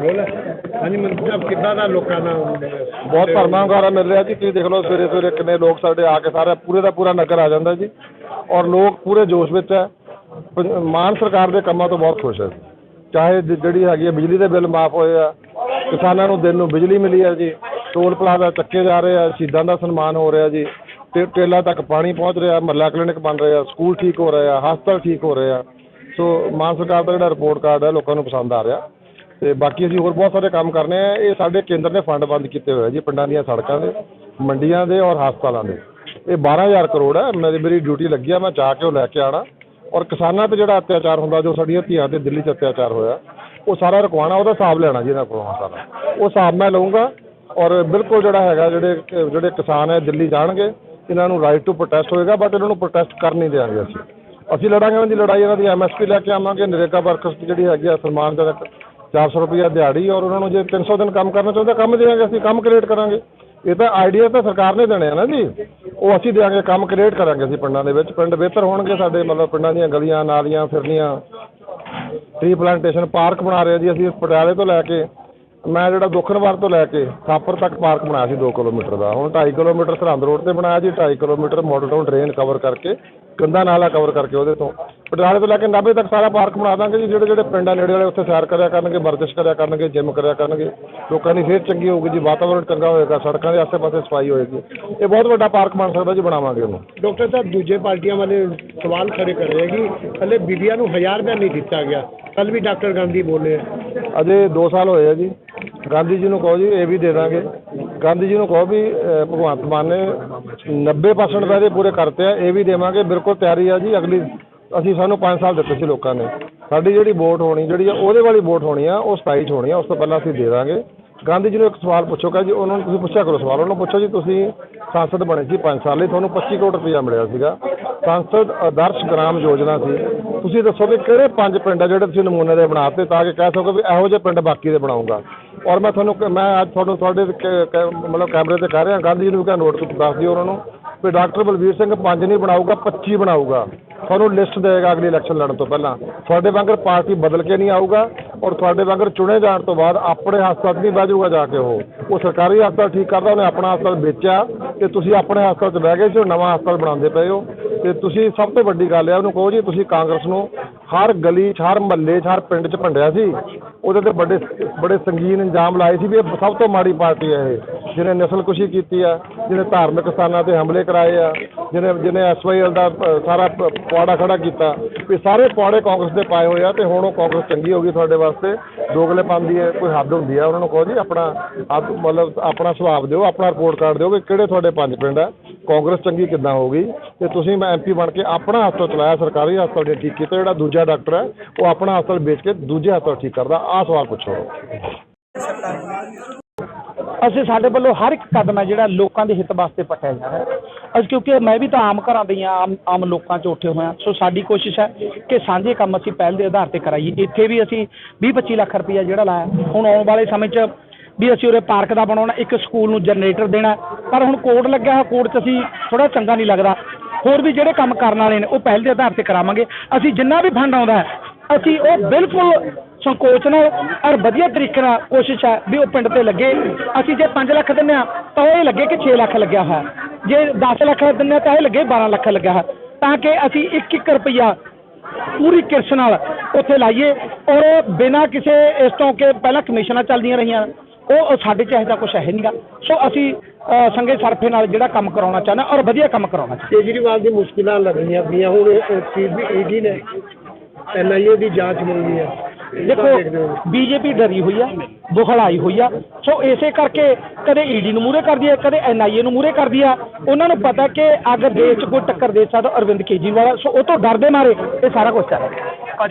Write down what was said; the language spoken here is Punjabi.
ਹਾਂਜੀ ਮੰਤਰੀ ਸਾਹਿਬ ਕਿੱਦਾਂ ਦਾ ਲੋਕਾਂ ਦਾ ਬਹੁਤ ਭਰਮਾ ਹੁੰਗਾਰਾ ਮਿਲ ਰਿਹਾ ਜੀ। ਤੁਸੀਂ ਦੇਖ ਲਓ, ਸਵੇਰੇ ਸਵੇਰੇ ਕਿੰਨੇ ਲੋਕ ਸਾਡੇ ਆ ਕੇ ਸਾਰਾ ਪੂਰੇ ਦਾ ਪੂਰਾ ਨਗਰ ਆ ਜਾਂਦਾ ਜੀ। ਔਰ ਲੋਕ ਪੂਰੇ ਜੋਸ਼ ਵਿੱਚ ਹੈ। ਪੰਜ- ਮਾਨ ਸਰਕਾਰ ਦੇ ਕੰਮਾਂ ਤੋਂ ਬਹੁਤ ਖੁਸ਼ ਹੈ ਚਾਹੇ ਜ- ਜਿਹੜੀ ਹੈਗੀ ਹੈ, ਬਿਜਲੀ ਦੇ ਬਿੱਲ ਮਾਫ ਹੋਏ ਆ, ਕਿਸਾਨਾਂ ਨੂੰ ਦਿਨ ਨੂੰ ਬਿਜਲੀ ਮਿਲੀ ਹੈ ਜੀ। ਟੋਲ ਪਲਾਜ਼ਾ ਚੱਕੇ ਜਾ ਰਹੇ ਆ, ਸ਼ਹੀਦਾਂ ਦਾ ਸਨਮਾਨ ਹੋ ਰਿਹਾ ਜੀ। ਤੇ ਟੇਲਾ ਤੱਕ ਪਾਣੀ ਪਹੁੰਚ ਰਿਹਾ, ਮਹੱਲਾ ਕਲੀਨਿਕ ਬਣ ਰਹੇ ਆ, ਸਕੂਲ ਠੀਕ ਹੋ ਰਹੇ ਆ, ਹਸਪਤਾਲ ਠੀਕ ਹੋ ਰਹੇ ਆ। ਸੋ ਮਾਨ ਸਰਕਾਰ ਦਾ ਜਿਹੜਾ ਰਿਪੋਰਟ ਕਾਰਡ ਹੈ, ਲੋਕਾਂ ਨੂੰ ਪਸੰਦ ਆ ਰਿਹਾ। ਤੇ ਬਾਕੀ ਅਸੀਂ ਹੋਰ ਬਹੁਤ ਸਾਰੇ ਕੰਮ ਕਰਨੇ ਆ। ਇਹ ਸਾਡੇ ਕੇਂਦਰ ਨੇ ਫੰਡ ਬੰਦ ਕੀਤੇ ਹੋਏ ਆ ਜੀ, ਪਿੰਡਾਂ ਦੀਆਂ ਸੜਕਾਂ ਦੇ, ਮੰਡੀਆਂ ਦੇ ਔਰ ਹਸਪਤਾਲਾਂ ਦੇ। ਇਹ 12000 ਕਰੋੜ ਹੈ ਮੇਰੀ ਮੇਰੀ ਡਿਊਟੀ ਲੱਗੀ ਆ, ਮੈਂ ਜਾ ਕੇ ਉਹ ਲੈ ਕੇ ਆਣਾ ਔਰ ਕਿਸਾਨਾਂ ਤੇ ਜਿਹੜਾ ਅਤਿਆਚਾਰ ਹੁੰਦਾ, ਜੋ ਸਾਡੀਆਂ ਧੀਆਂ ਤੇ ਦਿੱਲੀ 'ਚ ਅਤਿਆਚਾਰ ਹੋਇਆ, ਉਹ ਸਾਰਾ ਰੁਕਵਾਉਣਾ, ਉਹਦਾ ਹਿਸਾਬ ਲੈਣਾ ਜੀ ਇਹਨਾਂ ਕੋਲੋਂ ਸਾਰਾ ਉਹ ਹਿਸਾਬ ਮੈਂ ਲਵਾਂਗਾ ਔਰ ਬਿਲਕੁਲ ਜਿਹੜਾ ਹੈਗਾ, ਜਿਹੜੇ ਜਿਹੜੇ ਕਿਸਾਨ ਹੈ, ਦਿੱਲੀ ਜਾਣਗੇ, ਇਹਨਾਂ ਨੂੰ ਰਾਈਟ ਟੂ ਪ੍ਰੋਟੈਸਟ ਹੋਏਗਾ ਬਟ ਇਹਨਾਂ ਨੂੰ ਪ੍ਰੋਟੈਸਟ ਕਰ ਨਹੀਂ ਦੇਵਾਂਗੇ ਅਸੀਂ। ਅਸੀਂ ਲੜਾਂਗੇ ਇਹਨਾਂ ਦੀ ਲੜਾਈ, ਇਹਨਾਂ ਦੀ ਐਮਐਸਪੀ ਲੈ ਕੇ ਆਵਾਂਗੇ, ਨਰੇਗਾ ਵਰਕਰਸ ਦੀ ਜਿਹੜੀ ਹੈਗੀ ਆ ਸਨਮਾਨਜਨਕ 400 ਰੁਪਈਆ ਦਿਹਾੜੀ ਔਰ ਉਹਨਾਂ ਨੂੰ ਜੇ 300 ਦਿਨ ਕੰਮ ਕਰਨਾ ਚਾਹੁੰਦੇ ਕੰਮ ਦੇਵਾਂਗੇ, ਅਸੀਂ ਕੰਮ ਕ੍ਰੀਏਟ ਕਰਾਂਗੇ। ਇਹ ਤਾਂ ਆਈਡੀਆ ਤਾਂ ਸਰਕਾਰ ਨੇ ਦੇਣੇ ਆ ਨਾ ਜੀ। ਉਹ ਅਸੀਂ ਦੇਵਾਂਗੇ ਕੰਮ ਕ੍ਰੀਏਟ ਕਰਾਂਗੇ ਅਸੀਂ ਪਿੰਡਾਂ ਦੇ ਵਿੱਚ। ਪਿੰਡ ਬਿਹਤਰ ਹੋਣਗੇ ਸਾਡੇ, ਮਤਲਬ ਪਿੰਡਾਂ ਦੀਆਂ ਗਲੀਆਂ, ਨਾਲੀਆਂ, ਫਿਰਨੀਆਂ। ਟ੍ਰੀ ਪਲਾਂਟੇਸ਼ਨ ਪਾਰਕ ਬਣਾ ਰਹੇ ਜੀ ਅਸੀਂ, ਪਟਿਆਲੇ ਤੋਂ ਲੈ ਕੇ ਮੈਂ ਜਿਹੜਾ ਦੁਖਨਵਾਰ ਤੋਂ ਲੈ ਕੇ ਥਾਪਰ ਤੱਕ ਪਾਰਕ ਬਣਾਇਆ ਸੀ 2 ਕਿਲੋਮੀਟਰ ਦਾ। ਹੁਣ 2.5 ਕਿਲੋਮੀਟਰ ਸਰਹੰਦ ਰੋਡ ਤੇ ਬਣਾਇਆ ਜੀ 2.5 kilometre Model Town drain cover ਕਰਕੇ ਗੰਦਾ ਨਾਲਾ ਕਵਰ ਕਰਕੇ ਉਹਦੇ ਤੋਂ। ਪਟਿਆਲੇ ਤੋਂ ਲੈ ਕੇ ਨਾਭੇ ਤੱਕ ਸਾਰਾ ਪਾਰਕ ਬਣਾ ਦਾਂਗੇ ਜੀ ਜਿਹੜੇ ਜਿਹੜੇ ਪਿੰਡਾਂ ਨੇੜੇ ਵਾਲੇ ਉੱਥੇ ਸੈਰ ਕਰਿਆ ਕਰਨਗੇ ਵਰਜਿਸ਼ ਕਰਿਆ ਕਰਨਗੇ ਜਿਮ ਕਰਿਆ ਕਰਨਗੇ। ਲੋਕਾਂ ਦੀ ਸਿਹਤ ਚੰਗੀ ਹੋਊਗੀ ਜੀ ਵਾਤਾਵਰਣ ਚੰਗਾ ਹੋਏਗਾ ਸੜਕਾਂ ਦੇ ਆਸੇ-ਪਾਸੇ ਸਫ਼ਾਈ ਹੋਏਗੀ। ਇਹ ਬਹੁਤ ਵੱਡਾ ਪਾਰਕ ਬਣ ਸਕਦਾ ਜੀ ਬਣਾਵਾਂਗੇ ਉਹਨੂੰ। ਡਾਕਟਰ ਸਾਹਿਬ ਦੂਜੇ ਪਾਰਟੀਆਂ ਵਾਲੇ ਸਵਾਲ ਖੜੇ ਕਰ ਰਹੇ ਕਿ ਹਲੇ ਬੀਬੀਆਂ ਨੂੰ 1000 ਰੁਪਇਆ ਨਹੀਂ ਦਿੱਤਾ ਗਿਆ। ਕੱਲ ਵੀ ਡਾਕਟਰ ਗਾਂਧੀ ਬੋਲੇ। ਅਜੇ 2 ਸਾਲ ਹੋਏ ਆ ਜੀ। ਗਾਂਧੀ ਜੀ ਨੂੰ ਕਹੋ ਜੀ ਇਹ ਵੀ ਦੇ ਦਾਂਗੇ। ਗਾਂਧੀ ਜੀ ਨੂੰ ਕਹੋ ਵੀ ਅਹ, ਭਗਵੰਤ ਮਾਨ ਨੇ 90% ਵਾਅਦੇ ਪੂਰੇ ਕਰਤੇ ਆ ਇਹ ਵੀ ਦੇਵਾਂਗੇ। ਬਿਲਕੁਲ ਤਿਆਰੀ ਆ ਜੀ ਅਗਲੀ ਅਸੀਂ ਸਾਨੂੰ 5 ਸਾਲ ਦਿੱਤੇ ਸੀ ਲੋਕਾਂ ਨੇ। ਸਾਡੀ ਜਿਹੜੀ ਵੋਟ ਹੋਣੀ ਜਿਹੜੀ ਆ ਉਹਦੇ ਵਾਲੀ ਵੋਟ ਹੋਣੀ ਆ ਉਹ 27 ਚ ਹੋਣੀ ਆ ਉਸ ਤੋਂ ਪਹਿਲਾਂ ਅਸੀਂ ਦੇ ਦਾਂਗੇ। ਗਾਂਧੀ ਜੀ ਨੂੰ ਇੱਕ ਸਵਾਲ ਪੁੱਛੋ ਕਿ ਜੀ ਉਹਨਾਂ ਨੂੰ ਤੁਸੀਂ ਪੁੱਛਿਆ ਕਰੋ ਸਵਾਲ ਉਹਨਾਂ ਨੂੰ ਪੁੱਛੋ ਜੀ ਤੁਸੀਂ ਸੰਸਦ ਬਣੇ ਸੀ 5 ਸਾਲ ਲਈ ਤੁਹਾਨੂੰ 25 ਕਰੋੜ ਰੁਪਇਆ ਮਿਲਿਆ ਸੀਗਾ। ਸੰਸਦ ਆਦਰਸ਼ ਗ੍ਰਾਮ ਯੋਜਨਾ ਸੀ। ਤੁਸੀਂ ਦੱਸੋ ਵੀ ਕਿਹੜੇ ਪੰਜ ਪਿੰਡ ਆ ਜਿਹੜੇ ਤੁਸੀਂ ਨਮੂਨੇ ਦੇ ਬਣਾਤੇ ਤਾਂ ਕਿ ਕਹਿ ਸਕੋ ਵੀ ਇਹੋ ਜਿਹੇ ਪਿੰਡ ਬਾਕੀ ਦੇ ਬਣਾਉਂਗਾ। ਔਰ ਮੈਂ ਤੁਹਾਨੂੰ ਕ- ਮੈਂ ਅੱਜ ਤੁਹਾਨੂੰ ਤੁਹਾਡੇ ਕ- ਕ- ਮਤਲਬ ਕੈਮਰੇ ਤੇ ਕਹਿ ਰਿਹਾ, ਗਾਂਧੀ ਜੀ ਨੂੰ ਕਿਹਾ ਨੋਟ ਦੱਸ ਦਿਓ ਉਹਨਾਂ ਨੂੰ ਵੀ ਡਾਕਟਰ ਬਲਵੀਰ ਸਿੰਘ ਪੰਜ ਨਹੀਂ ਬਣਾਊਗਾ 25 ਬਣਾਊਗਾ। ਤੁਹਾਨੂੰ ਲਿਸਟ ਦੇਗਾ ਅਗਲੀ ਇਲੈਕਸ਼ਨ ਲੜਨ ਤੋਂ ਪਹਿਲਾਂ। ਤੁਹਾਡੇ ਵਾਂਗਰ ਪਾਰਟੀ ਬਦਲ ਕੇ ਨਹੀਂ ਆਊਗਾ ਔਰ ਤੁਹਾਡੇ ਵਾਂਗਰ ਚੁਣੇ ਜਾਣ ਤੋਂ ਬਾਅਦ ਆਪਣੇ ਹਸਪਤਾਲ 'ਚ ਨਹੀਂ ਬਹਿ ਜਾਊਗਾ ਜਾ ਕੇ ਉਹ। ਉਹ ਸਰਕਾਰੀ ਹਸਪਤਾਲ ਠੀਕ ਕਰਦਾ, ਉਹਨੇ ਆਪਣਾ ਹਸਪਤਾਲ ਵੇਚਿਆ ਤੇ ਤੁਸੀਂ ਆਪਣੇ ਹਸਪਤਾਲ 'ਚ ਬਹਿ ਗਏ ਸੀ ਉਹ ਨਵਾਂ ਹਸਪਤਾਲ ਬਣਾਉਂਦੇ ਪਏ ਹੋ। ਤੇ ਤੁਸੀਂ ਸਭ ਤੋਂ ਵੱਡੀ ਗੱਲ ਹੈ ਉਹਨੂੰ ਕਹੋ ਜੀ, ਤੁਸੀਂ ਕਾਂਗਰਸ ਨੂੰ ਹਰ ਗਲੀ 'ਚ, ਹਰ ਮਹੱਲੇ 'ਚ, ਹਰ ਪਿੰਡ 'ਚ ਭੰਡਿਆ ਸੀ। ਉਹਦੇ ਤੇ ਬੜੇ ਬੜੇ ਸੰਗੀਨ ਇੰਜਾਮ ਲਾਏ ਸੀ ਵੀ ਇਹ ਸਭ ਤੋਂ ਮਾੜੀ ਪਾਰਟੀ ਹੈ ਇਹ, ਜਿਹਨੇ ਨਸਲਕੁਸ਼ੀ ਕੀਤੀ ਆ, ਜਿਹਨੇ ਧਾਰਮਿਕ ਸਥਾਨਾਂ ਤੇ ਹਮਲੇ ਕਰਾਏ ਆ, ਜਿਹਨੇ ਜਿਹਨੇ ਐਸਵਾਈਐਲ ਦਾ ਸਾਰਾ ਪ- ਪੁਆੜਾ ਖੜਾ ਕੀਤਾ, ਵੀ ਸਾਰੇ ਪੁਆੜੇ ਕਾਂਗਰਸ ਦੇ ਪਾਏ ਹੋਏ ਆ ਤੇ ਹੁਣ ਉਹ ਕਾਂਗਰਸ ਚੰਗੀ ਹੋ ਗਈ ਤੁਹਾਡੇ ਵਾਸਤੇ, ਦੋਗਲੇ ਪਾਉਂਦੀ ਹੈ ਕੋਈ ਹੱਦ ਹੁੰਦੀ ਆ, ਉਹਨਾਂ ਨੂੰ ਕਹੋ ਜੀ ਆਪਣਾ ਹੱਦ ਮਤਲਬ ਆਪਣਾ ਸੁਭਾਅ ਦਿਓ, ਆਪਣਾ ਰਿਪੋਰਟ ਕਾਰਡ ਦਿਓ ਵੀ ਕਿਹੜੇ ਤੁਹਾਡੇ ਪੰਜ ਪਿੰਡ ਆ। ਕਾਂਗਰਸ ਚੰਗੀ ਕਿੱਦਾਂ ਹੋ ਗਈ? ਤੇ ਤੁਸੀਂ ਮੈਂ ਐਮਪੀ ਬਣ ਕੇ ਆਪਣਾ ਹਸਪਤਾਲ ਚਲਾਇਆ, ਸਰਕਾਰੀ ਹਸਪਤਾਲ ਦੇ ਠੀਕ ਕੀਤਾ, ਜਿਹੜਾ ਦੂਜਾ ਡਾਕਟਰ ਹੈ, ਉਹ ਆਪਣਾ ਹਸਪਤਾਲ ਵੇਚ ਕੇ ਦੂਜੇ ਹਸਪਤਾਲ ਠੀਕ ਕਰਦਾ। ਆਹ ਸਵਾਲ ਪੁੱਛੋ। ਅਸੀਂ ਸਾਡੇ ਵੱਲੋਂ ਹਰ ਇੱਕ ਕਦਮ ਹੈ ਜਿਹੜਾ ਲੋਕਾਂ ਦੇ ਹਿੱਤ ਵਾਸਤੇ ਪੱਟਿਆ ਜਾ ਰਿਹਾ ਅਸੀਂ ਕਿਉਂਕਿ ਮੈਂ ਵੀ ਤਾਂ ਆਮ ਘਰਾਂ ਦੀ ਹਾਂ ਆਮ ਆਮ ਲੋਕਾਂ 'ਚ ਉੱਠੇ ਹੋਇਆ ਸੋ ਸਾਡੀ ਕੋਸ਼ਿਸ਼ ਹੈ ਕਿ ਸਾਂਝੇ ਕੰਮ ਅਸੀਂ ਪਹਿਲ ਦੇ ਆਧਾਰ ਤੇ ਕਰਾਈਏ। ਇੱਥੇ ਵੀ ਅਸੀਂ 20 25 ਲੱਖ ਰੁਪਇਆ ਜਿਹੜਾ ਲਾਇਆ, ਹੁਣ ਆਉਣ ਵਾਲੇ ਸਮੇਂ 'ਚ ਵੀ ਅਸੀਂ ਉਰੇ ਪਾਰਕ ਦਾ ਬਣਾਉਣਾ, ਇੱਕ ਸਕੂਲ ਨੂੰ ਜਨਰੇਟਰ ਦੇਣਾ। ਪਰ ਹੁਣ ਕੋਰਟ ਲੱਗਿਆ ਹੋਇਆ, ਕੋਰਟ 'ਚ ਅਸੀਂ ਥੋੜਾ ਚੰਗਾ ਨਹੀਂ ਲੱਗਦਾ। ਹੋਰ ਵੀ ਜਿਹੜੇ ਕੰਮ ਕਰਨ ਵਾਲੇ ਨੇ, ਉਹ ਪਹਿਲ ਦੇ ਆਧਾਰ ਤੇ ਕਰਾਵਾਂਗੇ। ਅਸੀਂ ਜਿੰਨਾ ਵੀ ਫੰਡ ਆਉਂਦਾ ਅਸੀਂ ਉਹ ਬਿਲਕੁਲ ਸੰਕੋਚ ਨਾਲ ਔਰ ਵਧੀਆ ਤਰੀਕੇ ਨਾਲ ਕੋਸ਼ਿਸ਼ ਹੈ ਵੀ ਉਹ ਪਿੰਡ ਤੇ ਲੱਗੇ। ਅਸੀਂ ਜੇ 5 ਲੱਖ ਦਿੰਦੇ ਆ ਤਾਂ ਉਹ ਇਹ ਲੱਗੇ ਕਿ 6 ਲੱਖ ਲੱਗਿਆ ਹੋਇਆ। ਜੇ 10 ਲੱਖ ਦਿੰਦੇ ਆ ਤਾਂ ਇਹ ਲੱਗੇ 12 ਲੱਖ ਲੱਗਿਆ ਹੋਇਆ। ਤਾਂ ਕਿ ਅਸੀਂ 1-1 ਰੁਪਈਆ ਪੂਰੀ ਕਿਰਸ ਨਾਲ ਉੱਥੇ ਲਾਈਏ। ਔਰ ਬਿਨਾਂ ਕਿਸੇ ਇਸ ਤੋਂ ਕਿ ਪਹਿਲਾਂ ਕਮਿਸ਼ਨਾਂ ਚੱਲਦੀਆਂ ਰਹੀਆਂ। ਉਹ ਸਾਡੇ ਚ ਇਹੋ ਜਿਹਾ ਕੁਛ ਹੈ ਨਹੀਂਗਾ। ਸੋ ਅਸੀਂ ਸੰਗੇ ਸਰਫੇ ਨਾਲ ਜਿਹੜਾ ਕੰਮ ਕਰਾਉਣਾ ਚਾਹੁੰਦੇ ਔਰ ਵਧੀਆ ਕੰਮ ਕਰਾਉਣਾ ਕੇਜਰੀਵਾਲ ਦੀ ਮੁਸ਼ਕਿਲਾਂ ਲੱਗਣੀਆਂ ਪਈਆਂ ਹੁਣ ਈਡੀ ਨੇ। ਐਨਆਈਏ ਦੀ ਜਾਂਚ ਮੰਗੀ ਹੈ। ਦੇਖੋ? ਬੀਜੇਪੀ ਡਰੀ ਹੋਈ ਆ ਬੁਖਲਾਈ ਹੋਈ ਆ। ਸੋ ਇਸੇ ਕਰਕੇ ਕਦੇ ਈਡੀ ਨੂੰ ਮੂਰੇ ਕਰਦੀ ਆ ਕਦੇ ਐਨਆਈਏ ਨੂੰ ਮੂਰੇ ਕਰਦੀ ਆ। ਉਹਨਾਂ ਨੂੰ ਪਤਾ ਕਿ ਅਗਰ ਦੇਸ਼ 'ਚ ਕੋਈ ਟੱਕਰ ਦੇ ਸਕਦਾ ਅਰਵਿੰਦ ਕੇਜਰੀਵਾਲ। ਸੋ ਉਹ ਤੋਂ ਡਰਦੇ ਮਾਰੇ ਇਹ ਸਾਰਾ ਕੁਝ ਚੱਲ ਰਿਹਾ।